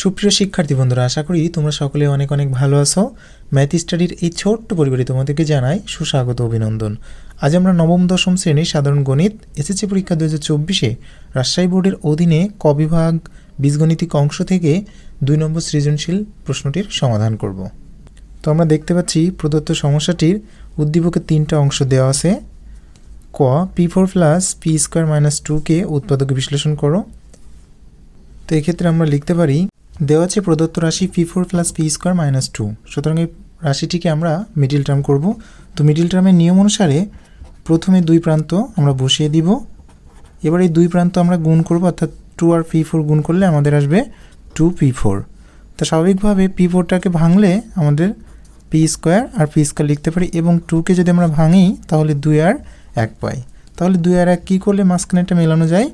সুপ্রিয় শিক্ষার্থী বন্ধুরা, আশা করি তোমরা সকলে অনেক অনেক ভালো আছো। ম্যাথ স্টাডির এই ছোট্ট পরিবারে তোমাদেরকে জানাই সুস্বাগত অভিনন্দন। আজ আমরা নবম, দশম শ্রেণির সাধারণ গণিত, এসএসসি পরীক্ষা দু হাজার চব্বিশে রাজশাহী বোর্ডের অধীনে ক বিভাগ বীজগণিতিক অংশ থেকে দুই নম্বর সৃজনশীল প্রশ্নটির সমাধান করব। তো আমরা দেখতে পাচ্ছি প্রদত্ত সমস্যাটির উদ্দীপকের তিনটা অংশ দেওয়া আছে। ক, P four plus P square minus টুকে উৎপাদকে বিশ্লেষণ করো। তো এক্ষেত্রে আমরা লিখতে পারি দেওয়া আছে প্রদত্ত রাশি P four plus P square minus two সুতরাং এই রাশিটিকে আমরা মিডিল টার্ম করব। তো মিডিল টার্মের নিয়ম অনুসারে প্রথমে দুই প্রান্ত আমরা বসিয়ে দিব। এবার এই দুই প্রান্ত আমরা গুণ করব, অর্থাৎ টু আর পি ফোর গুণ করলে আমাদের আসবে টু পি ফোর তো স্বাভাবিকভাবে পি ফোরটাকে ভাঙলে আমাদের পি স্কোয়ার আর পি স্কোয়ার লিখতে পারি এবং টুকে যদি আমরা ভাঙি, তাহলে দুই আর এক পাই। তাহলে দুই আর এক কী করলে মাঝখানেটা মেলানো যায়?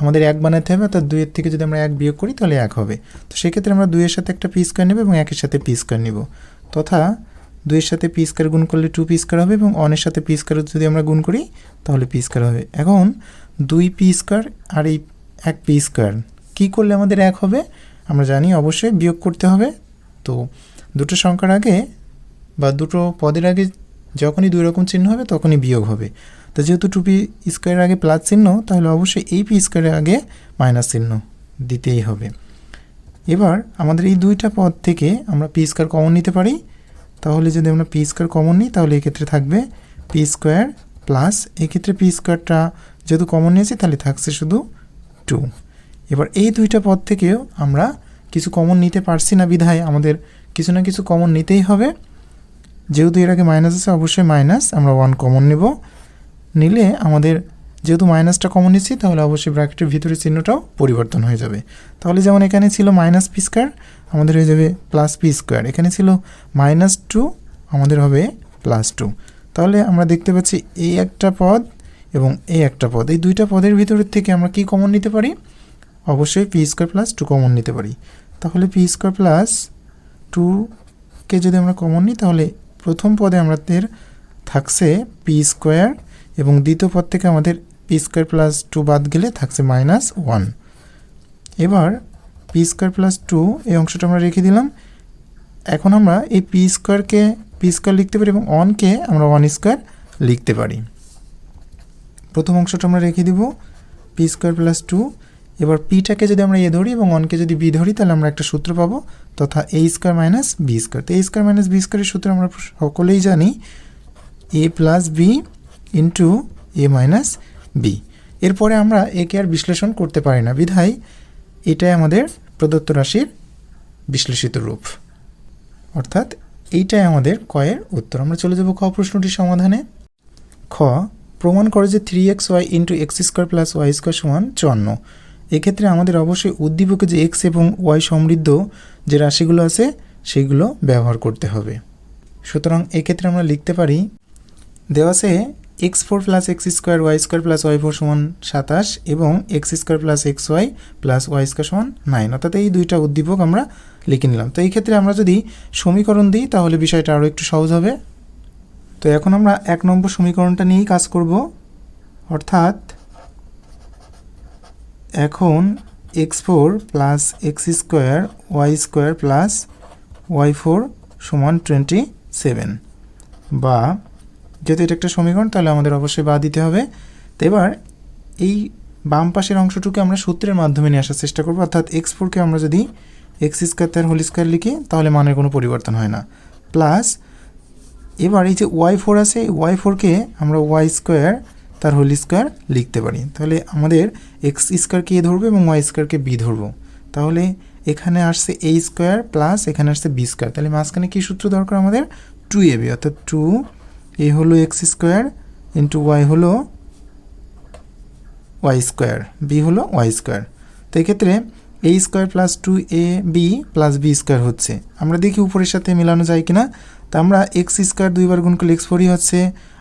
আমাদের এক বানাতে হবে, অর্থাৎ দুইয়ের থেকে যদি আমরা এক বিয়োগ করি তাহলে এক হবে। তো সেক্ষেত্রে আমরা দুইয়ের সাথে একটা পি স্কোয়ার নেব এবং একের সাথে পি স্কোয়ার নেব। তথা দুইয়ের সাথে পি স্কোয়ার গুণ করলে টু পি স্কোয়ার হবে এবং অনের সাথে পি স্কোয়ার যদি আমরা গুণ করি, তাহলে পি স্কোয়ার হবে। এখন দুই পি স্কোয়ার আর এই এক পি স্কোয়ার কী করলে আমাদের এক হবে? আমরা জানি অবশ্যই বিয়োগ করতে হবে। তো দুটো সংখ্যার আগে বা দুটো পদের আগে যখনই দুই রকম চিহ্ন হবে, তখনই বিয়োগ হবে। তো যেহেতু টু পি স্কোয়ারের আগে প্লাস চিহ্ন, তাহলে অবশ্যই এই পি স্কোয়ারের আগে মাইনাস চিহ্ন দিতেই হবে। এবার আমাদের এই দুইটা পদ থেকে আমরা পি স্কোয়ার কমন নিতে পারি। তাহলে যদি আমরা পি স্কোয়ার কমন নিই, তাহলে এক্ষেত্রে থাকবে পি স্কোয়ার প্লাস, এক্ষেত্রে পি স্কোয়ারটা যেহেতু কমন নিয়েছি, তাহলে থাকছে শুধু টু। এবার এই দুইটা পদ থেকেও আমরা কিছু কমন নিতে পারছি না বিধায়, আমাদের কিছু না কিছু কমন নিতেই হবে। যেহেতু এর আগে মাইনাস আছে, অবশ্যই মাইনাস আমরা ওয়ান কমন নেব। নিলে আমাদের যেহেতু মাইনাসটা কমন নিচ্ছি, তাহলে অবশ্যই ব্র্যাকেটের ভিতরে চিহ্নটাও পরিবর্তন হয়ে যাবে। তাহলে যেমন এখানে ছিল মাইনাস পি স্কোয়ার আমাদের হয়ে যাবে প্লাস পি স্কোয়ার এখানে ছিল মাইনাস টু আমাদের হবে প্লাস টু তাহলে আমরা দেখতে পাচ্ছি এই একটা পদ এবং এই একটা পদ। এই দুইটা পদের ভিতরের থেকে আমরা কি কমন নিতে পারি? অবশ্যই P square plus two common নিতে পারি। তাহলে পি স্কোয়ার প্লাস টুকে যদি আমরা কমন নিই, তাহলে প্রথম পদে আমাদের থাকছে পি স্কোয়ার এবং দ্বিতীয় পদ থেকে আমাদের পি স্কোয়ার প্লাস টু বাদ গেলে থাকছে মাইনাস ওয়ান এবার পি স্কোয়ার প্লাস টু এই অংশটা আমরা রেখে দিলাম। এখন আমরা এই পি স্কোয়ারকে পি স্কোয়ার লিখতে পারি এবং ওয়ানকে আমরা ওয়ান স্কোয়ার লিখতে পারি। প্রথম অংশটা আমরা রেখে দিব পি স্কোয়ার প্লাস টু এবার পিটাকে যদি আমরা এ ধরি এবং ওয়ানকে যদি বি ধরি, তাহলে আমরা একটা সূত্র পাবো তথা A square minus B square তো এ স্কোয়ার মাইনাস বি স্কোয়ারের সূত্র আমরা সকলেই জানি। A plus B into A minus B এরপরে আমরা একে আর বিশ্লেষণ করতে পারি না। বিধায় এটাই আমাদের প্রদত্ত রাশির বিশ্লেষিত রূপ। অর্থাৎ এইটাই আমাদের কয়ের উত্তর। আমরা চলে যাব খ প্রশ্নটির সমাধানে। খ, প্রমাণ করে যে three X Y into X square plus Y square সমান চুয়ান্ন। এক্ষেত্রে আমাদের অবশ্যই উদ্দীপকে যে এক্স এবং ওয়াই সমৃদ্ধ যে রাশিগুলো আছে, সেগুলো ব্যবহার করতে হবে। সুতরাং এক্ষেত্রে আমরা লিখতে পারি, দেওয়া আছে X four plus X square Y square plus Y four সমান সাতাশ এবং X square plus X Y plus Y square সমান নাইন। অর্থাৎ এই দুইটা উদ্দীপক আমরা লিখে নিলাম। তো এই ক্ষেত্রে আমরা যদি সমীকরণ দিই, তাহলে বিষয়টা আরও একটু সহজ হবে। তো এখন আমরা এক নম্বর সমীকরণটা নিয়েই কাজ করব। অর্থাৎ এখন X four plus X square Y square plus Y four সমান টোয়েন্টি সেভেন বা যেহেতু এটা একটা সমীকরণ, তাহলে আমাদের অবশ্যই বা দিতে হবে। তো এবার এই বাম পাশের অংশটুকু আমরা সূত্রের মাধ্যমে নিয়ে আসার চেষ্টা করব। অর্থাৎ এক্স ফোরকে আমরা যদি এক্স স্কোয়ার তার হোল স্কোয়ার লিখি, তাহলে মানের কোনো পরিবর্তন হয় না। প্লাস এবার এই যে ওয়াই ফোর আছে ওয়াই ফোরকে আমরা ওয়াই স্কোয়ার তার হোল স্কোয়ার লিখতে পারি। তাহলে আমাদের এক্স স্কোয়ারকে এ ধরবো এবং ওয়াই স্কোয়ারকে বি ধরবো। তাহলে এখানে আসছে এ স্কোয়ার প্লাস এখানে আসছে বি স্কোয়ার তাহলে মাঝখানে কী সূত্র দরকার আমাদের? টু এ বি অর্থাৎ টু এ হলো এক্স স্কোয়ার ইন্টু ওয়াই হলো ওয়াই স্কোয়ার বি হলো ওয়াই স্কোয়ার। তো এক্ষেত্রে A square plus two A B plus B square হচ্ছে। আমরা দেখি উপরের সাথে মেলানো যায় কিনা। তা আমরা এক্স স্কোয়ার দুইবার গুণ করলে এক্স ফোরই হচ্ছে,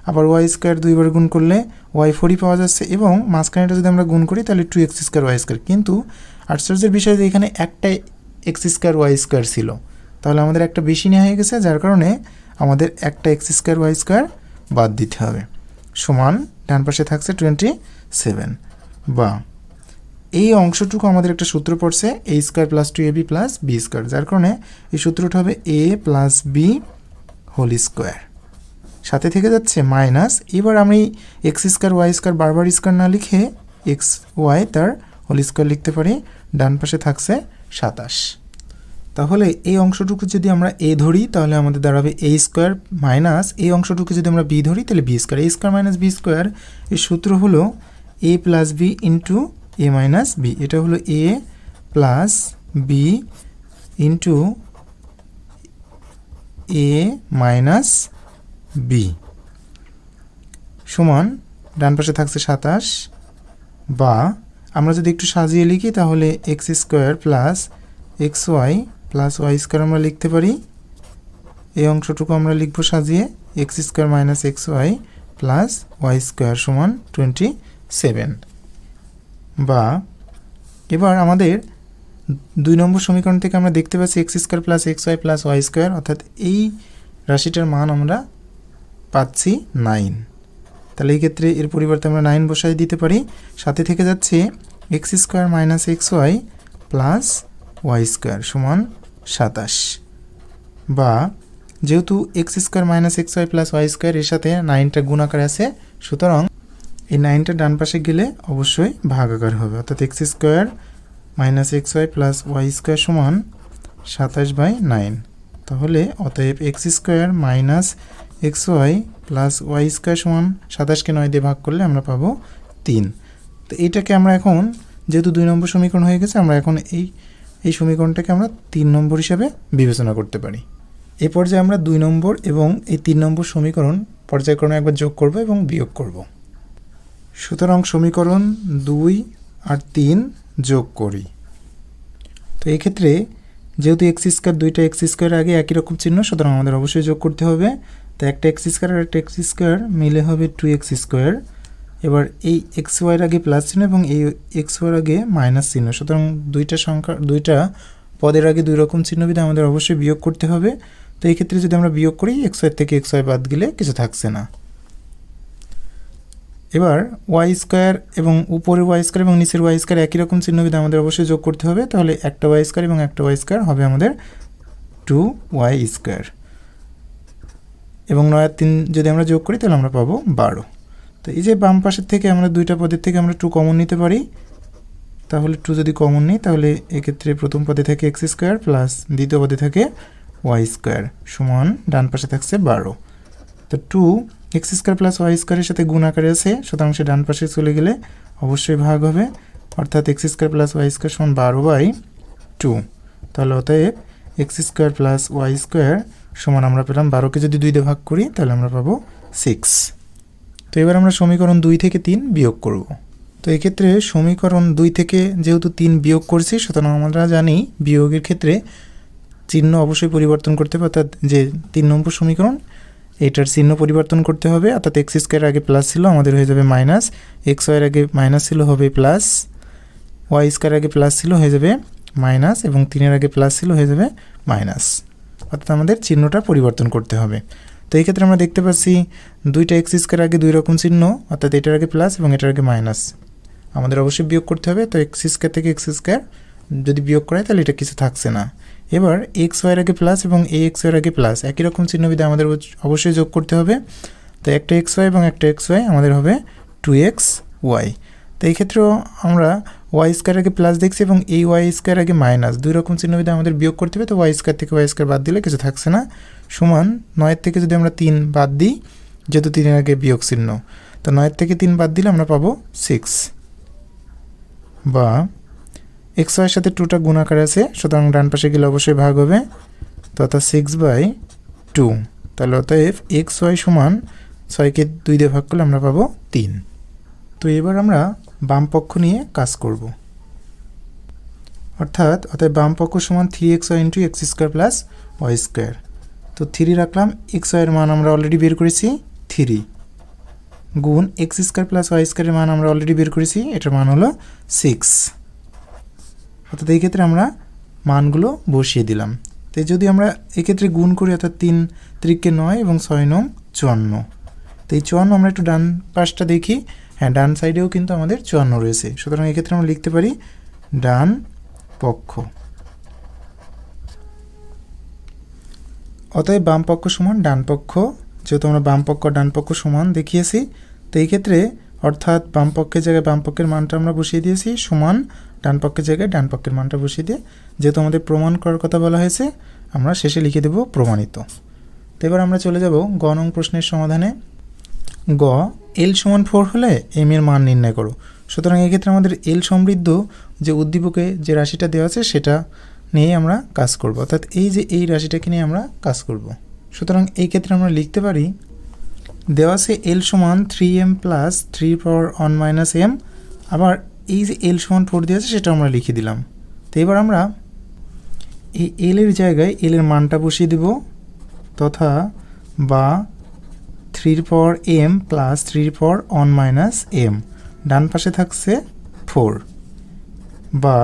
আবার ওয়াই স্কোয়ার দুইবার গুণ করলে ওয়াই ফোরই পাওয়া যাচ্ছে এবং মাঝখানেটা যদি আমরা গুণ করি তাহলে two X square Y square. কিন্তু আশ্চর্যের বিষয় যে এখানে একটাই এক্স স্কোয়ার ওয়াই স্কোয়ার ছিল। তাহলে আমাদের একটা বেশি নেওয়া হয়ে গেছে, যার কারণে আমাদের একটা এক্স স্কোয়ার ওয়াই স্কোয়ার বাদ দিতে হবে। সমান ডান পাশে থাকছে টোয়েন্টি সেভেন বা এই অংশটুকু আমাদের একটা সূত্র পড়ছে A square plus two A B plus B square, যার কারণে এই সূত্রটা হবে A plus B whole square সাথে থেকে যাচ্ছে মাইনাস এবার আমি এক্স স্কোয়ার ওয়াই স্কোয়ার বারবার স্কোয়ার না লিখে এক্স ওয়াই তার হোল স্কোয়ার লিখতে পারি, ডান পাশে থাকছে সাতাশ। তাহলে এই অংশটুকু যদি আমরা এ ধরি, তাহলে আমাদের দাঁড়াবে এ স্কোয়ার মাইনাস এই অংশটুকু যদি আমরা বি ধরি, তাহলে B square A square minus B square এর সূত্র হলো A plus B into A minus B এটা হলো A plus B into A minus B সমান, ডান পাশে থাকছে সাতাশ, বা আমরা যদি একটু সাজিয়ে লিখি, তাহলে X square plus X Y plus Y square আমরা লিখতে পারি। এই অংশটুকু আমরা লিখব সাজিয়ে X square minus X Y plus Y square সমান টোয়েন্টি সেভেন বা এবার আমাদের দুই নম্বর সমীকরণ থেকে আমরা দেখতে পাচ্ছি X square plus X Y plus Y square অর্থাৎ এই রাশিটার মান আমরা পাচ্ছি নাইন তাহলে এই ক্ষেত্রে এর পরিবর্তে আমরা নাইন বসাই দিতে পারি। সাথে থেকে যাচ্ছে X square minus X Y plus Y square সমান সাতাশ। বা যেহেতু X square minus X Y plus Y square এর সাথে নাইনটা গুণ আকারে আছে, সুতরাং এই নাইনটা ডান পাশে গেলে অবশ্যই ভাগ আকার হবে। অর্থাৎ X square minus X Y plus Y square সমান সাতাশ বাই নাইন। তাহলে অতএব X square minus X Y plus Y square সমান সাতাশকে নয় দিয়ে ভাগ করলে আমরা পাবো তিন। তো এইটাকে আমরা এখন, যেহেতু দুই নম্বর সমীকরণ হয়ে গেছে, আমরা এখন এই এই সমীকরণটাকে আমরা তিন নম্বর হিসাবে বিবেচনা করতে পারি। এ পর্যায়ে আমরা দুই নম্বর এবং এই তিন নম্বর সমীকরণ পর্যায়ক্রমে একবার যোগ করব এবং বিয়োগ করব। সুতরাং সমীকরণ দুই আর তিন যোগ করি। তো এই ক্ষেত্রে যেহেতু এক্স স্কোয়ার দুইটা এক্স স্কোয়ার আগে একই রকম চিহ্ন, সুতরাং আমাদের অবশ্যই যোগ করতে হবে। তো একটা এক্স স্কোয়ার আর একটা এক্স স্কোয়ার মিলে হবে টু এক্স স্কোয়ার এবার এই এক্স ওয়াইয়ের আগে প্লাস চিহ্ন এবং এই এক্স ওয়াইয়ের আগে মাইনাস চিহ্ন। সুতরাং দুইটা সংখ্যা, দুইটা পদের আগে দুই রকম চিহ্ন বিধে আমাদের অবশ্যই বিয়োগ করতে হবে। তো এই ক্ষেত্রে যদি আমরা বিয়োগ করি এক্স ওয়াই থেকে এক্স ওয়াই বাদ গেলে কিছু থাকছে না। এবার ওয়াই স্কোয়ার এবং উপরের ওয়াই স্কোয়ার এবং নিচের ওয়াই স্কোয়ার একই রকম চিহ্নবিধে আমাদের অবশ্যই যোগ করতে হবে। তাহলে একটা ওয়াই স্কোয়ার এবং একটা ওয়াই স্কোয়ার হবে আমাদের টু ওয়াই স্কোয়ার এবং নয় আর তিন যদি আমরা যোগ করি, তাহলে আমরা পাবো বারো। তো এই যে বাম পাশের থেকে আমরা দুইটা পদের থেকে আমরা টু কমন নিতে পারি, তাহলে টু যদি কমন নিই, তাহলে এক্ষেত্রে প্রথম পদে থাকে এক্স স্কোয়ার প্লাস দ্বিতীয় পদে থাকে ওয়াই স্কোয়ার সমান ডান পাশে থাকছে বারো। তো two X square plus Y স্কোয়ারের সাথে গুণ আকারে আছে সে ডান পাশে চলে গেলে অবশ্যই ভাগ হবে, অর্থাৎ X square plus Y square সমান বারো বাই টু তাহলে অতএব X square plus Y square সমান আমরা পেলাম বারোকে যদি দুই দিয়ে ভাগ করি, তাহলে আমরা পাবো সিক্স তো এবার আমরা সমীকরণ দুই থেকে তিন বিয়োগ করব। তো এক্ষেত্রে সমীকরণ দুই থেকে যেহেতু তিন বিয়োগ করছি, সুতরাং আমরা জানি বিয়োগের ক্ষেত্রে চিহ্ন অবশ্যই পরিবর্তন করতে হবে, অর্থাৎ যে তিন নম্বর সমীকরণ, এটার চিহ্ন পরিবর্তন করতে হবে, অর্থাৎ এক্স স্কোয়ার আগে প্লাস ছিল, আমাদের হয়ে যাবে মাইনাস, এক্স ওয়াইয়ের আগে মাইনাস ছিল হবে প্লাস, ওয়াই স্কোয়ার আগে প্লাস ছিল হয়ে যাবে মাইনাস, এবং তিনের আগে প্লাস ছিল হয়ে যাবে মাইনাস। অর্থাৎ আমাদের চিহ্নটা পরিবর্তন করতে হবে। তো এই ক্ষেত্রে আমরা দেখতে পাচ্ছি দুইটা এক্স স্কোয়ার আগে দুই রকম চিহ্ন, অর্থাৎ এটার আগে প্লাস এবং এটার আগে মাইনাস আমাদের অবশ্যই বিয়োগ করতে হবে, তো এক্স স্কোয়ার থেকে এক্স স্কোয়ার যদি বিয়োগ করা হয় তাহলে এটা কিছু থাকছে না। এবার এক্স ওয়াইয়ের আগে প্লাস এবং এ এক্স ওয়াইয়ের আগে প্লাস একই রকম চিহ্নবিধে আমাদের অবশ্যই যোগ করতে হবে। তো একটা এক্স ওয়াই এবং একটা এক্স ওয়াই আমাদের হবে টু এক্স ওয়াই তো এই ক্ষেত্রেও আমরা ওয়াই স্কোয়ার আগে প্লাস দেখছি এবং এই ওয়াই স্কোয়ার আগে মাইনাস দুই রকম চিহ্নবিধে আমাদের বিয়োগ করতে হবে, তো ওয়াই স্কোয়ার থেকে ওয়াই স্কোয়ার বাদ দিলে কিছু থাকছে না। সমান নয়ের থেকে যদি আমরা তিন বাদ দিই, যেহেতু তিনের আগে বিয়োগ চিহ্ন, তো নয়ের থেকে তিন বাদ দিলে আমরা পাবো সিক্স বা এক্স ওয়াইয়ের সাথে টুটা গুণাকার আছে, সুতরাং ডান পাশে গেলে অবশ্যই ভাগ হবে, তো অর্থাৎ সিক্স বাই টু তাহলে অতএব এক্স ওয়াই সমান ছয়কে দুই দিয়ে ভাগ করলে আমরা পাবো তিন। তো এবার আমরা বাম পক্ষ নিয়ে কাজ করব। অর্থাৎ অতএব বাম পক্ষ সমান three X Y into X square plus Y square তো থ্রি রাখলাম এক্স ওয়াইয়ের মান আমরা অলরেডি বের করেছি থ্রি গুণ এক্স স্কোয়ার প্লাস ওয়াই স্কোয়ারের মান আমরা অলরেডি বের করেছি, এটার মান হলো সিক্স অর্থাৎ এই ক্ষেত্রে আমরা মানগুলো বসিয়ে দিলাম। তো যদি আমরা এক্ষেত্রে গুণ করি, অর্থাৎ তিন ত্রিককে নয় এবং ছয় নং চুয়ান্ন। তো এই চুয়ান্ন আমরা একটু ডান পাশটা দেখি। হ্যাঁ ডান সাইডেও কিন্তু আমাদের চুয়ান্ন রয়েছে। সুতরাং এক্ষেত্রে আমরা লিখতে পারি ডান পক্ষ। অতএব বাম পক্ষ সমান ডান পক্ষ। যেহেতু আমরা বাম পক্ষ, ডান পক্ষ সমান দেখিয়েছি, তো এই ক্ষেত্রে অর্থাৎ বাম পক্ষের জায়গায় বাম পক্ষের মানটা আমরা বসিয়ে দিয়েছি, সমান ডান পক্ষের জায়গায় ডান পক্ষের মানটা বসিয়ে দিয়ে যেহেতু আমাদের প্রমাণ করার কথা বলা হয়েছে, আমরা শেষে লিখে দেব প্রমাণিত। তো এবার আমরা চলে যাব গ নং প্রশ্নের সমাধানে। গ এল সমান ফোর হলে এম এর মান নির্ণয় করো। সুতরাং এক্ষেত্রে আমাদের এল সমৃদ্ধ যে উদ্দীপকে যে রাশিটা দেওয়া আছে সেটা নিয়ে আমরা কাজ করব। অর্থাৎ এই যে এই রাশিটাকে নিয়ে আমরা কাজ করব। সুতরাং এই ক্ষেত্রে আমরা লিখতে পারি, দেওয়া আছে এল সমান three M plus three power one minus M আবার এই যে এল সমান ফোর দেওয়া আছে সেটা আমরা লিখে দিলাম। তো এবার আমরা এই এল এর জায়গায় এল এর মানটা বসিয়ে দেব, তথা বা থ্রির পাওয়ার এম প্লাস থ্রির পাওয়ার ওয়ান মাইনাস এম ডান পাশে থাকছে ফোর বা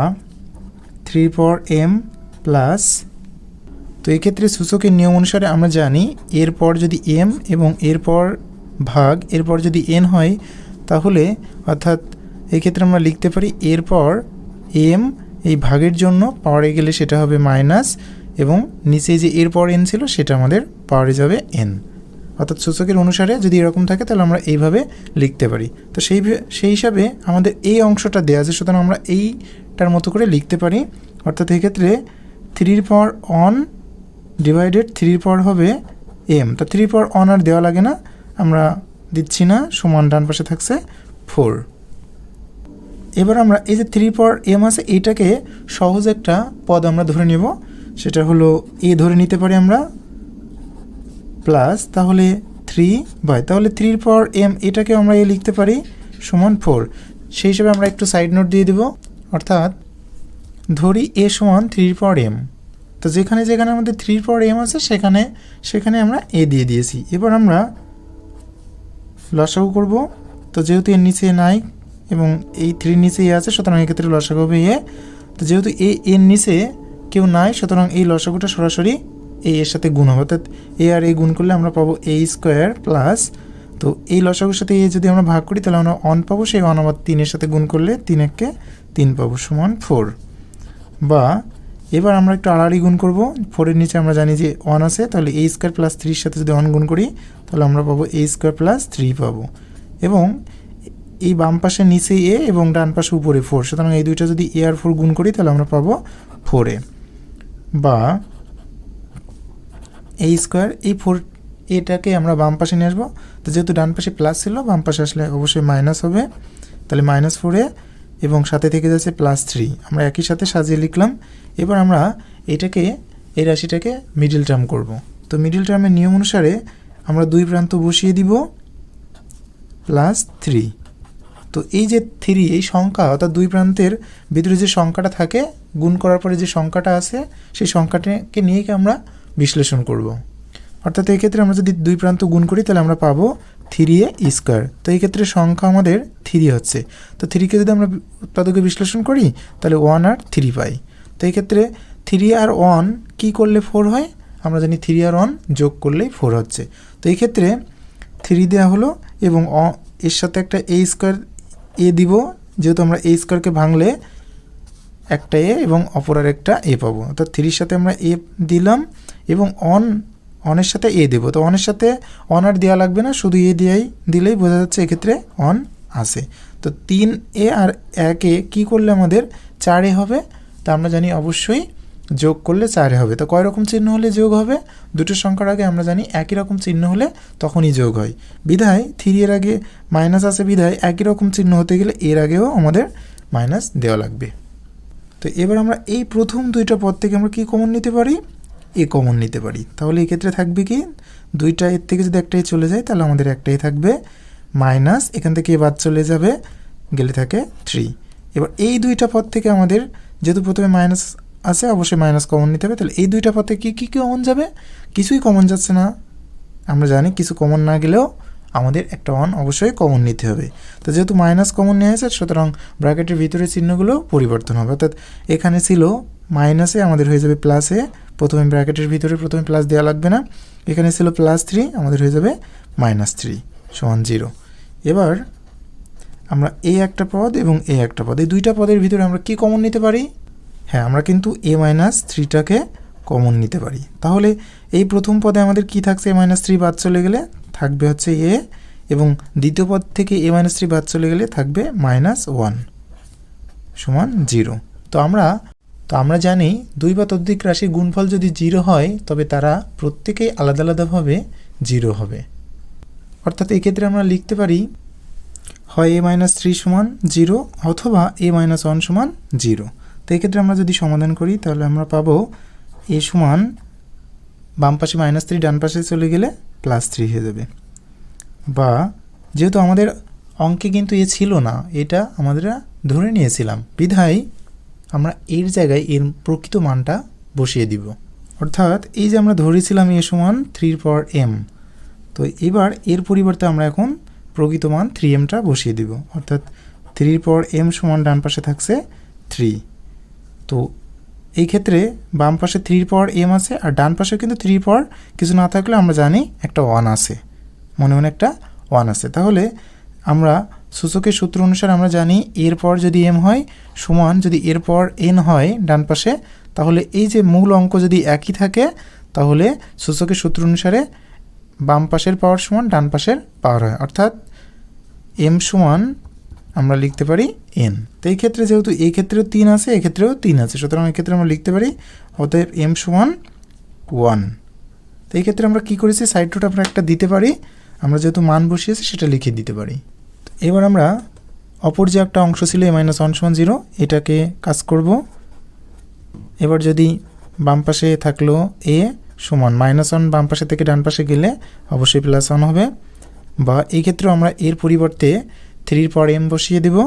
থ্রি পাওয়ার এম প্লাস। তো এক্ষেত্রে সূচকের নিয়ম অনুসারে আমরা জানি, এরপর যদি এম এবং এরপর ভাগ, এরপর যদি এন হয়, তাহলে অর্থাৎ এক্ষেত্রে আমরা লিখতে পারি, এরপর এম এই ভাগের জন্য পাওয়ারে গেলে সেটা হবে মাইনাস এবং নিচে যে এরপর এন ছিল সেটা আমাদের পাওয়ারে যাবে এন। অর্থাৎ সূচকের অনুসারে যদি এরকম থাকে, তাহলে আমরা এইভাবে লিখতে পারি। তো সেই সেই হিসাবে আমাদের এই অংশটা দেওয়া আছে, সুতরাং আমরা এইটার মতো করে লিখতে পারি। অর্থাৎ এক্ষেত্রে থ্রির পাওয়ার অন ডিভাইডেড থ্রির পাওয়ার হবে এম তা থ্রি পাওয়ার অন আর দেওয়া লাগে না। আমরা দিচ্ছি না, সমান ডান পাশে থাকছে ফোর এবার আমরা এই যে থ্রি পাওয়ার এম আছে, এইটাকে সহজ একটা পদ আমরা ধরে নেব। সেটা হলো এ ধরে নিতে পারি আমরা প্লাস তাহলে থ্রি বাই তাহলে থ্রির পাওয়ার এম এটাকে আমরা এ লিখতে পারি সমান ফোর সেই হিসেবে আমরা একটু সাইড নোট দিয়ে দেব। অর্থাৎ ধরি এ সমান থ্রির পাওয়ার এম তো যেখানে যেখানে আমাদের থ্রির পাওয়ার এম আছে, সেখানে সেখানে আমরা এ দিয়ে দিয়েছি। এবার আমরা লসাগু করব। তো যেহেতু এর নিচে নাই এবং এই থ্রির নিচে এ আছে, সুতরাং এক্ষেত্রে লসাগু হবে এ তো যেহেতু এ, এর নিচে কেউ নাই, সুতরাং এই লসাগুটা সরাসরি এই এর সাথে গুণ হবে। অর্থাৎ এ আর এ গুণ করলে আমরা পাবো এ স্কোয়ার প্লাস তো এই লসাগুর সাথে এ যদি আমরা ভাগ করি, তাহলে আমরা অন পাবো, সেই অন আবার তিনের সাথে গুণ করলে তিন এককে তিন পাবো সমান ফোর বা এবার আমরা একটু আড়াআড়ি গুণ করব ফোরের নিচে আমরা জানি যে ওয়ান আছে, তাহলে এ স্কোয়ার প্লাস থ্রির সাথে যদি ওয়ান গুণ করি, তাহলে আমরা পাবো এ স্কোয়ার প্লাস থ্রি পাবো। এবং এই বাম পাশে নিচে এ এবং ডান পাশে উপরে ফোর সুতরাং এই দুইটা যদি এ আর ফোর গুণ করি, তাহলে আমরা পাবো ফোরে বা এই স্কোয়ার এই ফোর এটাকে আমরা বাম পাশে নিয়ে আসব। তো যেহেতু ডান পাশে প্লাস ছিল, বাম পাশে আসলে অবশ্যই মাইনাস হবে। তাহলে মাইনাস ফোরে এবং সাথে থেকে যাচ্ছে প্লাস থ্রি আমরা একই সাথে সাজিয়ে লিখলাম। এবার আমরা এটাকে, এই রাশিটাকে মিডিল টার্ম করব। তো মিডিল টার্মের নিয়ম অনুসারে আমরা দুই প্রান্ত বসিয়ে দিব প্লাস থ্রি তো এই যে থ্রি এই সংখ্যা অর্থাৎ দুই প্রান্তের ভিতরে যে সংখ্যাটা থাকে, গুণ করার পরে যে সংখ্যাটা আছে, সেই সংখ্যাটাকে নিয়েই আমরা বিশ্লেষণ করব। অর্থাৎ এই ক্ষেত্রে আমরা যদি দুই প্রান্ত গুণ করি, তাহলে আমরা পাবো থ্রি এ স্কোয়ার তো এই ক্ষেত্রে সংখ্যা আমাদের থ্রি হচ্ছে। তো থ্রিকে যদি আমরা উৎপাদকে বিশ্লেষণ করি, তাহলে ওয়ান আর থ্রি পাই। তো এই ক্ষেত্রে থ্রি আর ওয়ান কী করলে ফোর হয়? আমরা জানি থ্রি আর ওয়ান যোগ করলেই ফোর হচ্ছে। তো এই ক্ষেত্রে থ্রি দেওয়া হলো এবং এর সাথে একটা এ স্কোয়ার এ দিব, যেহেতু আমরা এ স্কোয়ারকে ভাঙলে একটা এ এবং অপরের একটা এ পাবো। অর্থাৎ থ্রির সাথে আমরা এ দিলাম এবং অন অনের সাথে এ দেবো। তো অনের সাথে অন আর দেওয়া লাগবে না, শুধু এ দিয়াই দিলেই বোঝা যাচ্ছে এক্ষেত্রে অন আসে তো তিন এ আর এক এ কী করলে আমাদের চার হবে? তা আমরা জানি অবশ্যই যোগ করলে চারে হবে। তো কয় রকম চিহ্ন হলে যোগ হবে? দুটো সংখ্যার আগে আমরা জানি একই রকম চিহ্ন হলে তখনই যোগ হয়। বিধায় থ্রি এর আগে মাইনাস আছে বিধায় একই রকম চিহ্ন হতে গেলে এর আগেও আমাদের মাইনাস দেওয়া লাগবে। তো এবার আমরা এই প্রথম দুইটা পদ থেকে আমরা কী কমন নিতে পারি? এ কমন নিতে পারি। তাহলে এই ক্ষেত্রে থাকবে কি? দুইটা, এর থেকে যদি একটাই চলে যায়, তাহলে আমাদের একটাই থাকবে মাইনাস এখান থেকে বাদ চলে যাবে, গেলে থাকে থ্রি এবার এই দুইটা পদ থেকে আমাদের যেহেতু প্রথমে মাইনাস আছে, অবশ্যই মাইনাস কমন নিতে হবে। তাহলে এই দুইটা পদ থেকে কী কী কমন যাবে? কিছুই কমন যাচ্ছে না। আমরা জানি কিছু কমন না গেলেও আমাদের একটা ওয়ান অবশ্যই কমন নিতে হবে। তো যেহেতু মাইনাস কমন নিয়ে আছে সুতরাং ব্র্যাকেটের ভিতরে চিহ্নগুলো পরিবর্তন হবে। অর্থাৎ এখানে ছিল মাইনাসে আমাদের হয়ে যাবে প্লাসে প্রথমে ব্র্যাকেটের ভিতরে প্রথমে প্লাস দেওয়া লাগবে না। এখানে ছিল প্লাস থ্রি আমাদের হয়ে যাবে মাইনাস থ্রি সমান জিরো এবার আমরা এ একটা পদ এবং এ একটা পদ। এই দুইটা পদের ভিতরে আমরা কি কমন নিতে পারি? হ্যাঁ আমরা কিন্তু এ মাইনাস থ্রিটাকে কমন নিতে পারি। তাহলে এই প্রথম পদে আমাদের কি থাকছে? এ মাইনাস থ্রি বাদ চলে গেলে থাকবে হচ্ছে এ এবং দ্বিতীয় পদ থেকে এ মাইনাস থ্রি বাদ চলে গেলে থাকবে মাইনাস ওয়ান সমান জিরো তো আমরা তো আমরা জানি দুই বা ততোধিক রাশির গুণফল যদি জিরো হয়, তবে তারা প্রত্যেকেই আলাদা আলাদাভাবে জিরো হবে। অর্থাৎ এক্ষেত্রে আমরা লিখতে পারি, হয় এ মাইনাস থ্রি সমান জিরো অথবা এ মাইনাস ওয়ান সমান জিরো তো এক্ষেত্রে আমরা যদি সমাধান করি, তাহলে আমরা পাবো এ সমান বাম পাশে মাইনাস থ্রি ডান পাশে চলে গেলে প্লাস থ্রি হয়ে যাবে। বা যেহেতু আমাদের অঙ্কে কিন্তু এ ছিল না, এটা আমাদের ধরে নিয়েছিলাম। বিধায় আমরা এর জায়গায় এর প্রকৃত মানটা বসিয়ে দিব। অর্থাৎ এই যে আমরা ধরেছিলাম এ সমান থ্রির পর এম তো এবার এর পরিবর্তে আমরা এখন প্রকৃত মান থ্রি এমটা বসিয়ে দিব। অর্থাৎ থ্রির পর এম সমান ডান পাশে থাকছে থ্রি তো এই ক্ষেত্রে বাম পাশে থ্রির পর এম আছে আর ডান পাশে কিন্তু থ্রির পর কিছু না থাকলে আমরা জানি একটা ওয়ান আছে। মনে মনে একটা ওয়ান আছে। তাহলে আমরা সূচকের সূত্র অনুসারে আমরা জানি এরপর যদি এম হয় সমান যদি এরপর এন হয় ডান পাশে, তাহলে এই যে মূল অঙ্ক যদি একই থাকে, তাহলে সূচকের সূত্র অনুসারে বাম পাশের পাওয়ার সমান ডান পাশের পাওয়ার হয়। অর্থাৎ এম সমান আমরা লিখতে পারি এন তো এই ক্ষেত্রে যেহেতু এই ক্ষেত্রেও তিন আছে এক্ষেত্রেও তিন আছে, সুতরাং এক্ষেত্রে আমরা লিখতে পারি, অতএব এম সমান ওয়ান তো এই ক্ষেত্রে আমরা কী করেছি? সাইড রুট আমরা একটা দিতে পারি, আমরা যেহেতু মান বসিয়েছি সেটা লিখে দিতে পারি। এবার আমরা অপর যে একটা অংশ ছিল, এ মাইনাস ওয়ান সমান জিরো এটাকে কাজ করব। এবার যদি বাম পাশে থাকল এ সমান মাইনাস ওয়ান বাম পাশে থেকে ডান পাশে গেলে অবশ্যই প্লাস ওয়ান হবে। বা এই ক্ষেত্রেও আমরা এর পরিবর্তে থ্রির পর এম বসিয়ে দেব।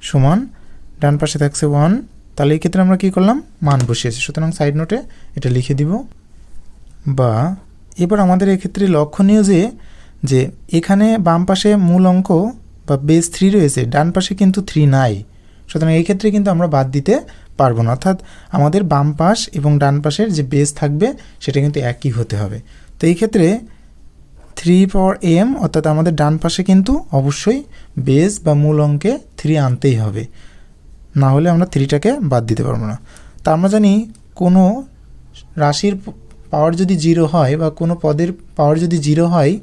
সমান ডান পাশে থাকছে ওয়ান তাহলে এই ক্ষেত্রে আমরা কী করলাম? মান বসিয়েছি। সুতরাং সাইড নোটে এটা লিখে দিব। বা এবার আমাদের এক্ষেত্রে লক্ষণীয় যে যে এখানে বাম পাশে মূল অঙ্ক বা বেস থ্রি রয়েছে, ডান পাশে কিন্তু থ্রি নাই। সুতরাং এই ক্ষেত্রে কিন্তু আমরা বাদ দিতে পারব না। অর্থাৎ আমাদের বাম পাশ এবং ডান পাশের যে বেস থাকবে, সেটা কিন্তু একই হতে হবে। তো এই ক্ষেত্রে থ্রি পাওয়ার এম অর্থাৎ আমাদের ডান পাশে কিন্তু অবশ্যই বেস বা মূল অঙ্কে থ্রি আনতেই হবে। না হলে আমরা থ্রিটাকে বাদ দিতে পারব না। তা আমরা জানি কোনো রাশির পাওয়ার যদি জিরো হয় বা কোনো পদের পাওয়ার যদি জিরো হয়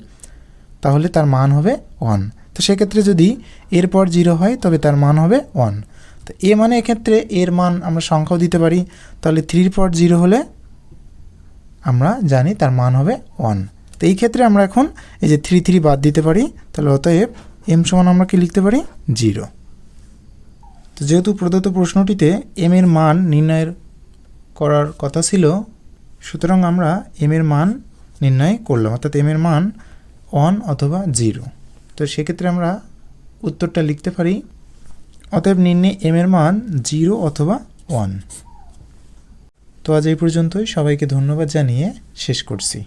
তাহলে তার মান হবে ওয়ান তো সেক্ষেত্রে যদি এরপর জিরো হয়, তবে তার মান হবে ওয়ান তো এ মানে এক্ষেত্রে এর মান আমরা সংখ্যাও দিতে পারি। তাহলে থ্রির পর জিরো হলে আমরা জানি তার মান হবে ওয়ান তো এই ক্ষেত্রে আমরা এখন এই যে থ্রি থ্রি বাদ দিতে পারি, তাহলে অতএব এম সমান আমরা কি লিখতে পারি? জিরো তো যেহেতু প্রদত্ত প্রশ্নটিতে এম এর মান নির্ণয়ের করার কথা ছিল, সুতরাং আমরা এম এর মান নির্ণয় করলাম। অর্থাৎ এম এর মান ওয়ান অথবা জিরো তো সেক্ষেত্রে আমরা উত্তরটা লিখতে পারি, অতএব নির্ণয় এম এর মান জিরো অথবা ওয়ান তো আজ এই পর্যন্তই। সবাইকে ধন্যবাদ জানিয়ে শেষ করছি।